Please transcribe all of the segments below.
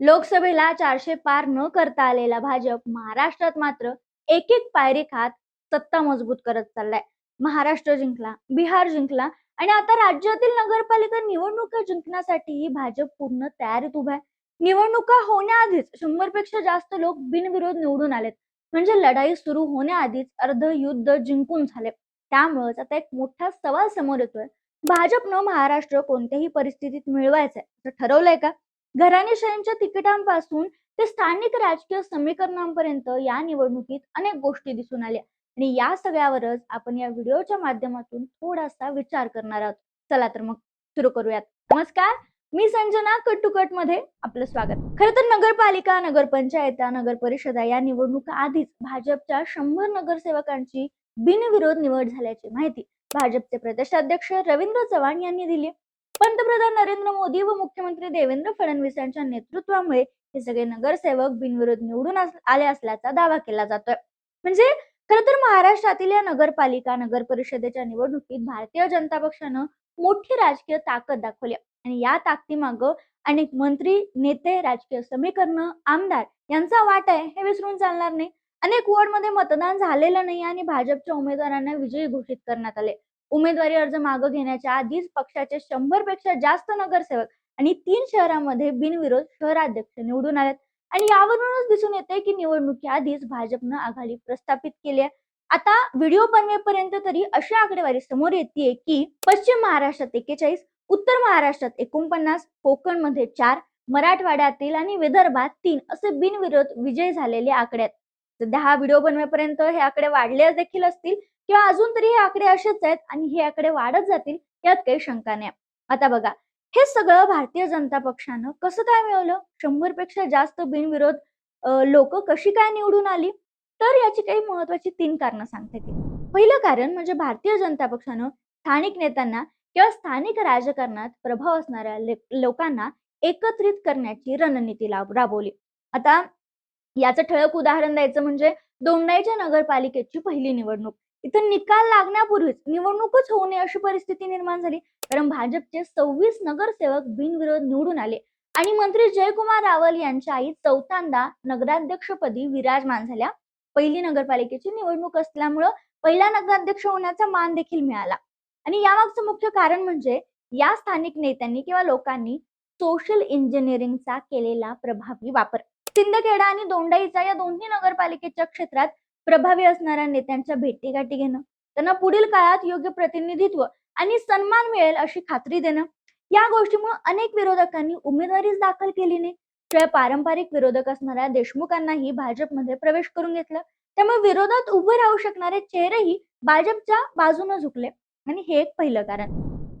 लोकसभेला चारशे पार न करता आलेला भाजप महाराष्ट्रात मात्र एक एक पायरी खात सत्ता मजबूत करत चाललाय. महाराष्ट्र जिंकला बिहार जिंकला आणि आता राज्यातील नगरपालिका निवडणुका जिंकण्यासाठीही भाजप पूर्ण तयारीत उभा आहे. निवडणुका होण्याआधीच शंभरपेक्षा जास्त लोक बिनविरोध निवडून आलेत. म्हणजे लढाई सुरू होण्याआधीच अर्ध युद्ध जिंकून झाले. त्यामुळेच आता एक मोठा सवाल समोर येतोय. भाजपनं महाराष्ट्र कोणत्याही परिस्थितीत मिळवायचंय असं ठरवलंय का? घराणेशाहींच्या तिकिटांपासून ते स्थानिक राजकीय समीकरणांपर्यंत या निवडणुकीत अनेक गोष्टी दिसून आल्या. आणि या सगळ्यावरच आपण या व्हिडिओच्या माध्यमातून थोडासा विचार करणार आहोत. चला तर मग सुरू करूयात. नमस्कार मी संजना कट टू कटमध्ये आपलं स्वागत. खर तर नगरपालिका नगरपंचायता नगर परिषदा या निवडणुका आधीच भाजपच्या शंभर नगरसेवकांची बिनविरोध निवड झाल्याची माहिती भाजपचे प्रदेशाध्यक्ष रवींद्र चव्हाण यांनी दिली पंतप्रधान नरेंद्र मोदी व मुख्यमंत्री देवेंद्र फडणवीस यांच्या नेतृत्वामुळे हे सगळे नगरसेवक बिनविरोध निवडून आले असल्याचा दावा केला जातोय. म्हणजे खर तर महाराष्ट्रातील या नगरपालिका नगर परिषदेच्या निवडणुकीत भारतीय जनता पक्षानं मोठी राजकीय ताकद दाखवली आणि या ताकदीमागं अनेक मंत्री नेते राजकीय समीकरण आमदार यांचा वाट आहे हे विसरून चालणार नाही. अनेक वॉर्डमध्ये मतदान झालेलं नाही आणि भाजपच्या उमेदवारांना विजयी घोषित करण्यात आले. उमेदवारी अर्ज मागं घेण्याच्या आधीच पक्षाचे शंभरपेक्षा जास्त नगरसेवक आणि तीन शहरांमध्ये बिनविरोध शहराध्यक्ष निवडून आलेत. आणि यावरूनच दिसून येते की निवडणुकीआधीच भाजपनं आघाडी प्रस्थापित केली आहे. आता व्हिडिओ बनवेपर्यंत तरी अशी आकडेवारी समोर येते की पश्चिम महाराष्ट्रात एक्केचाळीस उत्तर महाराष्ट्रात एकोणपन्नास कोकणमध्ये चार मराठवाड्यातील आणि विदर्भात तीन असे बिनविरोध विजय झालेले आकडे आहेत. सध्या हा व्हिडिओ बनवेपर्यंत हे आकडे वाढले देखील असतील. किंवा अजून तरी हे आकडे असेच आहेत आणि हे आकडे वाढत जातील यात काही शंका नाही. आता बघा हे सगळं भारतीय जनता पक्षानं कसं काय मिळवलं? शंभरपेक्षा जास्त बिनविरोध लोक कशी काय निवडून आली? तर याची काही महत्वाची तीन कारणं सांगता येतील पहिलं कारण म्हणजे भारतीय जनता पक्षानं स्थानिक नेत्यांना किंवा स्थानिक राजकारणात प्रभाव असणाऱ्या लोकांना एकत्रित करण्याची रणनीती राबवली. आता याचं ठळक उदाहरण द्यायचं म्हणजे दोंडाईच्या नगरपालिकेची पहिली निवडणूक. इथं निकाल लागण्यापूर्वीच निवडणूकच होऊ नये अशी परिस्थिती निर्माण झाली. कारण भाजपचे सव्वीस नगरसेवक बिनविरोध निवडून आले. आणि मंत्री जयकुमार रावल यांच्या आई चौथ्यांदा नगराध्यक्षपदी विराजमान झाल्या. पहिली नगरपालिकेची निवडणूक असल्यामुळं पहिला नगराध्यक्ष होण्याचा मान देखील मिळाला. आणि यामागचं मुख्य कारण म्हणजे या स्थानिक नेत्यांनी किंवा लोकांनी सोशल इंजिनिअरिंगचा केलेला प्रभावी वापर. सिंदखेडा आणि दोंडाईचा या दोन्ही नगरपालिकेच्या क्षेत्रात प्रभावी असणाऱ्या नेत्यांच्या भेटीगाठी घेणं त्यांना पुढील काळात योग्य प्रतिनिधित्व आणि सन्मान मिळेल अशी खात्री देणं या गोष्टीमुळे अनेक विरोधकांनी उमेदवारीच दाखल केली नाही शिवाय पारंपरिक विरोधक असणाऱ्या देशमुखांनाही भाजपमध्ये प्रवेश करून घेतलं. त्यामुळे विरोधात उभे राहू शकणारे चेहरेही भाजपच्या बाजूने झुकले. आणि हे एक पहिलं कारण.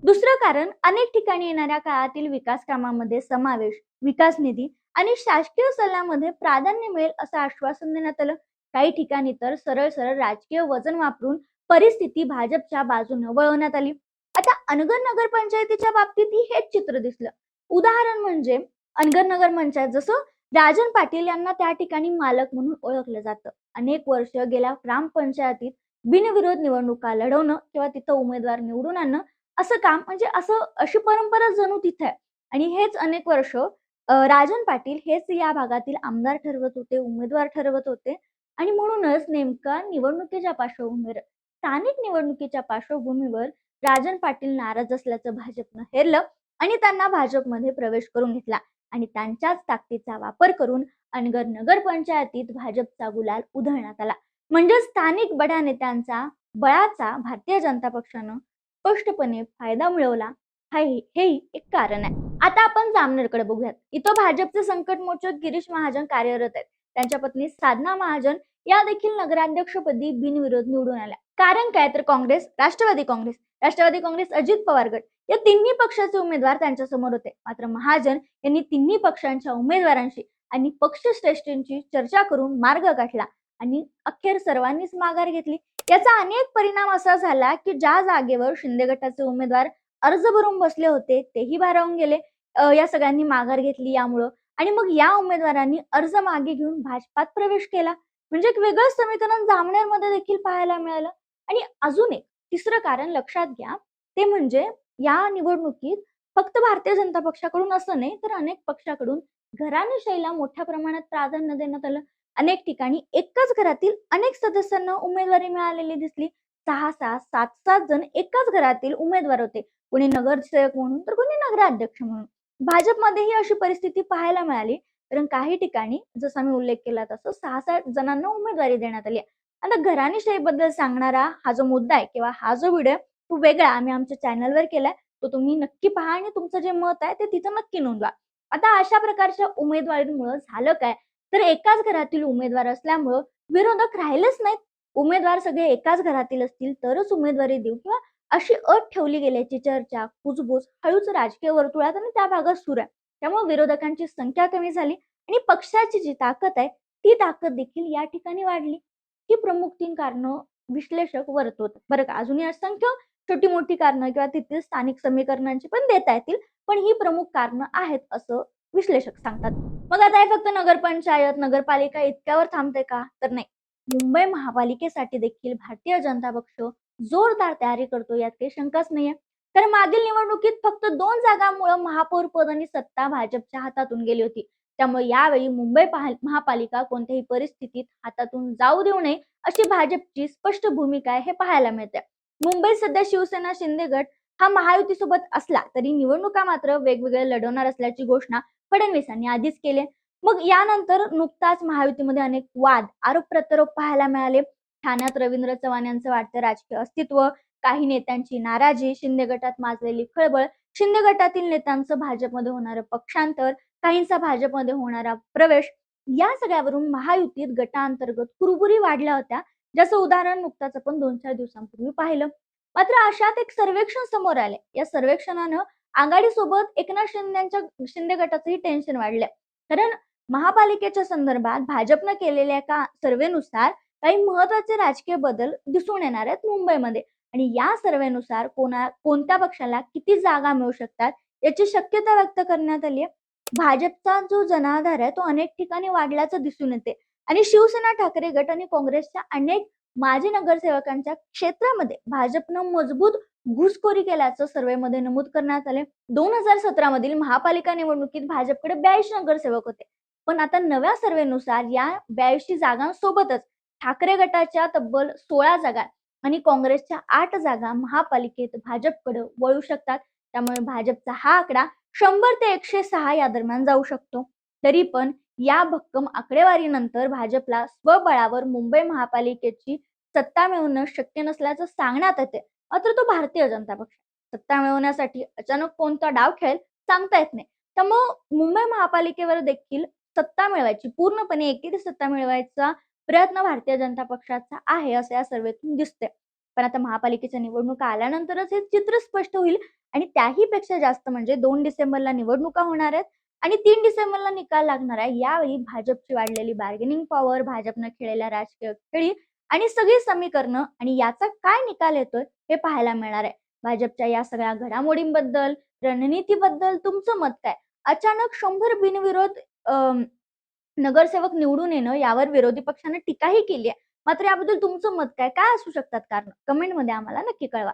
दुसरं कारण अनेक ठिकाणी येणाऱ्या काळातील विकास कामामध्ये समावेश विकास निधी आणि शासकीय सल्ल्यामध्ये प्राधान्य मिळेल असं आश्वासन देण्यात आलं. काही ठिकाणी तर सरळ सरळ राजकीय वजन वापरून परिस्थिती भाजपच्या बाजूने वळवण्यात आली. आता अनगर नगर पंचायतीच्या बाबतीतही हेच चित्र दिसलं. उदाहरण म्हणजे अनगर नगर पंचायत जसं राजन पाटील यांना त्या ठिकाणी मालक म्हणून ओळखलं जातं. अनेक वर्ष गेल्या ग्रामपंचायतीत बिनविरोध निवडणुका लढवणं किंवा तिथं उमेदवार निवडून आणणं असं काम म्हणजे असं अशी परंपरा जणू तिथे आहे. आणि हेच अनेक वर्ष राजन पाटील हेच या भागातील आमदार ठरवत होते उमेदवार ठरवत होते. आणि म्हणूनच नेमका निवडणुकीच्या पार्श्वभूमीवर स्थानिक निवडणुकीच्या पार्श्वभूमीवर राजन पाटील नाराज असल्याचं भाजपनं हेरलं आणि त्यांना भाजपमध्ये प्रवेश करून घेतला आणि त्यांच्याच ताकदीचा वापर करून अनगर नगर पंचायतीत भाजपचा गुलाल उधळण्यात आला. म्हणजे स्थानिक बड्या नेत्यांचा बळाचा भारतीय जनता पक्षानं स्पष्टपणे फायदा मिळवला हेही एक कारण आहे. आता आपण जामनेरकडे बघूयात. इथं भाजपचे संकट मोचक गिरीश महाजन कार्यरत आहेत. त्यांच्या पत्नी साधना महाजन या देखील नगराध्यक्षपदी बिनविरोध निवडून आल्या. कारण काय? तर काँग्रेस राष्ट्रवादी काँग्रेस राष्ट्रवादी काँग्रेस अजित पवार गट या तिन्ही पक्षाचे उमेदवार त्यांच्यासमोर होते. मात्र महाजन यांनी तिन्ही पक्षांच्या उमेदवारांशी आणि पक्षश्रेष्ठींची चर्चा करून मार्ग गाठला आणि अखेर सर्वांनीच माघार घेतली. याचा अनेक परिणाम असा झाला की ज्या जागेवर शिंदे गटाचे उमेदवार अर्ज भरून बसले होते तेही भारावून गेले. या सगळ्यांनी माघार घेतली. यामुळं आणि मग या उमेदवारांनी अर्ज मागे घेऊन भाजपात प्रवेश केला. म्हणजे एक वेगळं समीकरण जामनेरमध्ये देखील पाहायला मिळालं. आणि अजून एक तिसरं कारण लक्षात घ्या ते म्हणजे या निवडणुकीत फक्त भारतीय जनता पक्षाकडून असं नाही तर अनेक पक्षाकडून घराणेशाहीला मोठ्या प्रमाणात प्राधान्य देण्यात आलं. अनेक ठिकाणी एकाच घरातील अनेक सदस्यांना उमेदवारी मिळालेली दिसली. सहा सहा सात सात जण एकाच घरातील उमेदवार होते. कोणी नगरसेवक म्हणून तर कोणी नगराध्यक्ष म्हणून. भाजपमध्येही अशी परिस्थिती पाहायला मिळाली. कारण काही ठिकाणी जसा मी उल्लेख केला तसं सहा सात जणांना उमेदवारी देण्यात आली. आता घराणेशाहीबद्दल सांगणारा हा जो मुद्दा आहे किंवा हा जो व्हिडिओ तो वेगळा आम्ही आमच्या चॅनलवर केलाय. तो तुम्ही नक्की पहा आणि तुमचं जे मत आहे ते तिथं नक्की नोंदवा. आता अशा प्रकारच्या उमेदवारीमुळे झालं काय? तर एकाच घरातील उमेदवार असल्यामुळं विरोधक राहिलेच नाहीत. उमेदवार सगळे एकाच घरातील असतील तरच उमेदवारी देऊ किंवा अशी अट ठेवली गेल्याची चर्चा कुजबूज हळूच राजकीय वर्तुळात आणि त्या भागात सुरू आहे. त्यामुळे विरोधकांची संख्या कमी झाली आणि पक्षाची जी ताकद आहे ती ताकद देखील या ठिकाणी वाढली. ही प्रमुख तीन कारणं विश्लेषक वर्तवत. बरं का अजूनही असंख्य छोटी मोठी कारणं किंवा तिथील स्थानिक समीकरणांची पण देता येतील पण ही प्रमुख कारणं आहेत असं विश्लेषक सांगतात. मग आता हे फक्त नगरपंचायत नगरपालिका इतक्यावर थांबते का? तर नाही. मुंबई महापालिकेसाठी देखील भारतीय जनता पक्ष जोरदार तयारी करतो यात काही शंकाच नाहीये. कारण मागील निवडणुकीत फक्त दोन जागांमुळे महापौर पद आणि सत्ता भाजपच्या हातातून गेली होती. त्यामुळे यावेळी मुंबई महापालिका कोणत्याही परिस्थितीत हातातून जाऊ देऊ नये अशी भाजपची स्पष्ट भूमिका आहे हे पाहायला मिळते मुंबईत सध्या शिवसेना शिंदे गट हा महायुतीसोबत असला तरी निवडणुका मात्र वेगवेगळे लढवणार असल्याची घोषणा फडणवीसांनी आधीच केली मग यानंतर नुकताच महायुतीमध्ये अनेक वाद आरोप प्रत्यारोप पाहायला मिळाले. ठाण्यात रवींद्र चव्हाण यांचं वाढतं राजकीय अस्तित्व. काही नेत्यांची नाराजी शिंदे गटात माजलेली खळबळ. शिंदे गटातील नेत्यांचं भाजपमध्ये होणारं पक्षांतर काहींचा भाजपमध्ये होणारा प्रवेश या सगळ्यावरून महायुतीत गटांतर्गत कुरबुरी वाढल्या होत्या. ज्याचं उदाहरण नुकताच आपण दोन चार दिवसांपूर्वी पाहिलं. मात्र अशात एक सर्वेक्षण समोर आले या सर्वेक्षणानं आघाडीसोबत एकनाथ शिंदेच्या शिंदे गटाचंही टेन्शन वाढलंय. कारण महापालिकेच्या संदर्भात भाजपनं केलेल्या एका सर्वेनुसार काही महत्त्वाचे राजकीय बदल दिसून येणार आहेत मुंबईमध्ये. आणि या सर्वेनुसार कोणा कोणत्या पक्षाला किती जागा मिळू शकतात याची शक्यता व्यक्त करण्यात आली आहे. भाजपचा जो जनाधार आहे तो अनेक ठिकाणी वाढल्याचं दिसून येते. आणि शिवसेना ठाकरे गट आणि काँग्रेसच्या अनेक माजी नगरसेवकांच्या क्षेत्रामध्ये भाजपनं मजबूत घुसखोरी केल्याचं सर्वेमध्ये नमूद करण्यात आले दोन हजार सतरा मधील महापालिका निवडणुकीत भाजपकडे ब्याऐंशी नगरसेवक होते. पण आता नव्या सर्वेनुसार या ब्याऐंशी जागांसोबतच ठाकरे गटाच्या तब्बल सोळा जागा आणि काँग्रेसच्या आठ जागा महापालिकेत भाजपकडे वळू शकतात. त्यामुळे भाजपचा हा आकडा शंभर ते एकशे सहा या दरम्यान जाऊ शकतो. तरी पण या भक्कम आकडेवारीनंतर भाजपला स्वबळावर मुंबई महापालिकेची सत्ता मिळवणं शक्य नसल्याचं सांगण्यात येते मात्र तो भारतीय जनता पक्ष. सत्ता मिळवण्यासाठी अचानक कोणता डाव खेळेल सांगता येत नाही. त्यामुळं मुंबई महापालिकेवर देखील सत्ता मिळवायची पूर्णपणे एकेरी सत्ता मिळवायचा प्रयत्न भारतीय जनता पक्षाचा आहे असं या सर्वेतून दिसते पण आता महापालिकेच्या निवडणुका आल्यानंतरच हे चित्र स्पष्ट होईल आणि त्याही पेक्षा जास्त म्हणजे दोन डिसेंबरला निवडणुका होणार आहेत आणि तीन डिसेंबरला निकाल लागणार आहे. यावेळी भाजपची वाढलेली बार्गेनिंग पॉवर भाजपनं खेळलेल्या राजकीय खेळी आणि सगळी समीकरणं आणि याचा काय निकाल येतोय हे पाहायला मिळणार आहे. भाजपच्या या सगळ्या घडामोडींबद्दल रणनीतीबद्दल तुमचं मत काय? अचानक शंभर बिनविरोध अं, नगरसेवक निवडून येणं यावर विरोधी पक्षाने टीकाही केली आहे. मात्र याबद्दल तुमचं मत काय? काय असू शकतात कारण? कमेंटमध्ये आम्हाला नक्की कळवा.